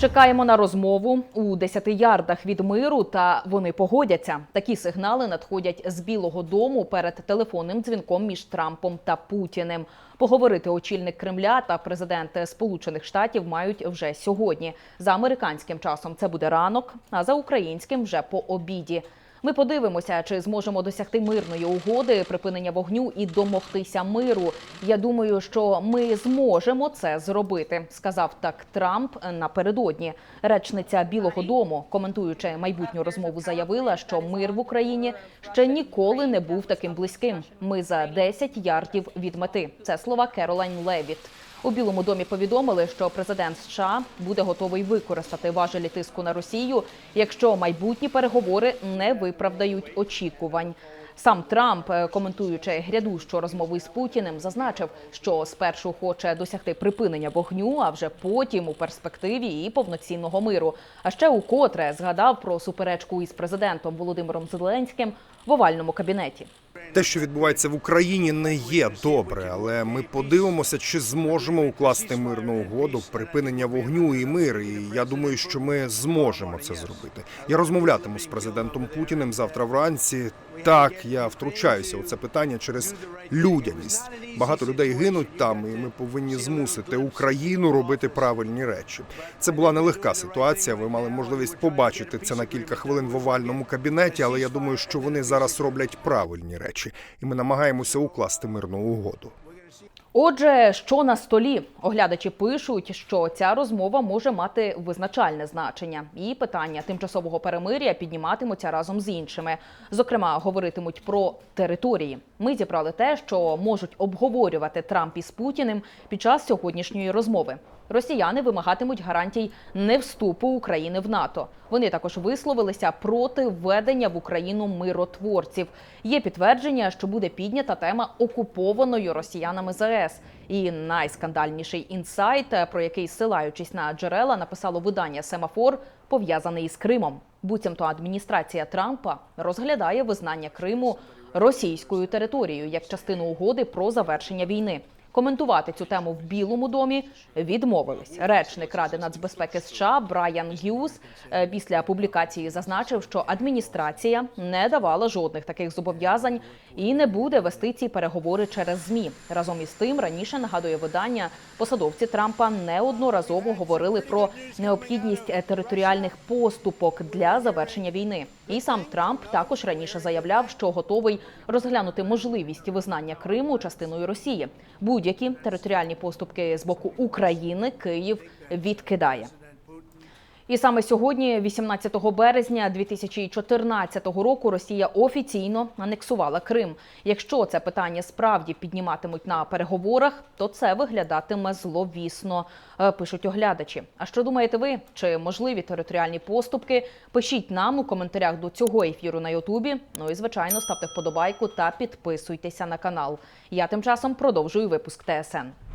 Чекаємо на розмову у 10 ярдах від миру, та вони погодяться. Такі сигнали надходять з Білого Дому перед телефонним дзвінком між Трампом та Путіним. Поговорити очільник Кремля та президент Сполучених Штатів мають вже сьогодні. За американським часом це буде ранок, а за українським вже по обіді. Ми подивимося, чи зможемо досягти мирної угоди, припинення вогню і домогтися миру. Я думаю, що ми зможемо це зробити, сказав так Трамп напередодні. Речниця Білого Дому, коментуючи майбутню розмову, заявила, що мир в Україні ще ніколи не був таким близьким. Ми за 10 ярдів від мети. Це слова Керолайн Левіт. У Білому домі повідомили, що президент США буде готовий використати важелі тиску на Росію, якщо майбутні переговори не виправдають очікувань. Сам Трамп, е, коментуючи грядущу розмову з Путіним, зазначив, що спершу хоче досягти припинення вогню, а вже потім у перспективі і повноцінного миру. А ще укотре згадав про суперечку із президентом Володимиром Зеленським в овальному кабінеті. Те, що відбувається в Україні, не є добре, але ми подивимося, чи зможемо укласти мирну угоду, припинення вогню і мир. І я думаю, що ми зможемо це зробити. Я розмовлятиму з президентом Путіним завтра вранці. Так, я втручаюся у це питання через людяність. Багато людей гинуть там, і ми повинні змусити Україну робити правильні речі. Це була нелегка ситуація. Ви мали можливість побачити це на кілька хвилин в овальному кабінеті, але я думаю, що вони зараз роблять правильні речі, і ми намагаємося укласти мирну угоду. Отже, що на столі? Оглядачі пишуть, що ця розмова може мати визначальне значення, і питання тимчасового перемир'я підніматимуться разом з іншими. Зокрема, говоритимуть про території. Ми зібрали те, що можуть обговорювати Трамп із Путіним під час сьогоднішньої розмови. Росіяни вимагатимуть гарантій не вступу України в НАТО. Вони також висловилися проти введення в Україну миротворців. Є підтвердження, що буде піднята тема окупованої росіянами ЗАЕС. І найскандальніший інсайт, про який, силаючись на джерела, написало видання Семафор, пов'язаний із Кримом. Буцімто адміністрація Трампа розглядає визнання Криму російською територією як частину угоди про завершення війни. Коментувати цю тему в Білому домі відмовились. Речник Ради нацбезпеки США Брайан Гюз е, після публікації зазначив, що адміністрація не давала жодних таких зобов'язань і не буде вести ці переговори через змі. Разом із тим раніше нагадує видання, посадовці Трампа неодноразово говорили про необхідність е, територіальних поступок для завершення війни. І сам Трамп також раніше заявляв, що готовий розглянути можливість визнання Криму частиною Росії. Будь-які територіальні поступки з боку України Київ відкидає. І саме сьогодні, 18 березня 2014 року, Росія офіційно анексувала Крим. Якщо це питання справді підніматимуть на переговорах, то це виглядатиме зловісно, е, пишуть оглядачі. А що думаєте ви? Чи можливі територіальні поступки? Пишіть нам у коментарях до цього ефіру на Ютубі. Ну і звичайно ставте вподобайку та підписуйтеся на канал. Я тим часом продовжую випуск ТСН.